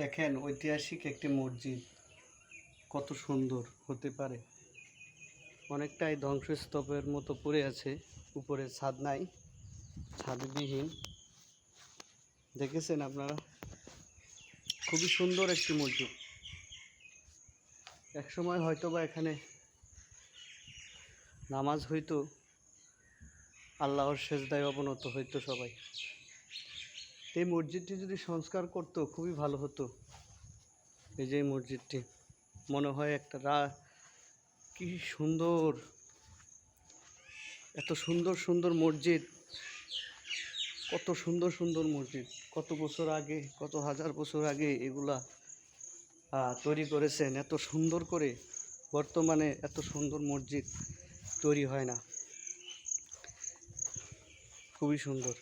দেখেন, ঐতিহাসিক একটি মসজিদ। কত সুন্দর হতে পারে। অনেকটাই ধ্বংসস্তূপের মতো পড়ে আছে। উপরে ছাদ নাই ছাদবিহীন। দেখেছেন আপনারা? খুবই সুন্দর একটি মসজিদ। একসময় হয়তো বা এখানে নামাজ হইতো, আল্লাহর সেজদায় অবনত হইতো সবাই। এই মসজিদটি যদি সংস্কার করতো, খুবই ভালো হতো। এই যে মসজিদটি, মনে হয় একটা রা, কি সুন্দর, এত সুন্দর সুন্দর মসজিদ, কত সুন্দর সুন্দর মসজিদ, কত বছর আগে, কত হাজার বছর আগে এগুলা তৈরি করেছেন, এত সুন্দর করে, বর্তমানে এত সুন্দর মসজিদ তৈরি হয় না। খুবই সুন্দর।